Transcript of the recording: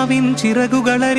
ആത്മാവിൻ ചിറകുകളറി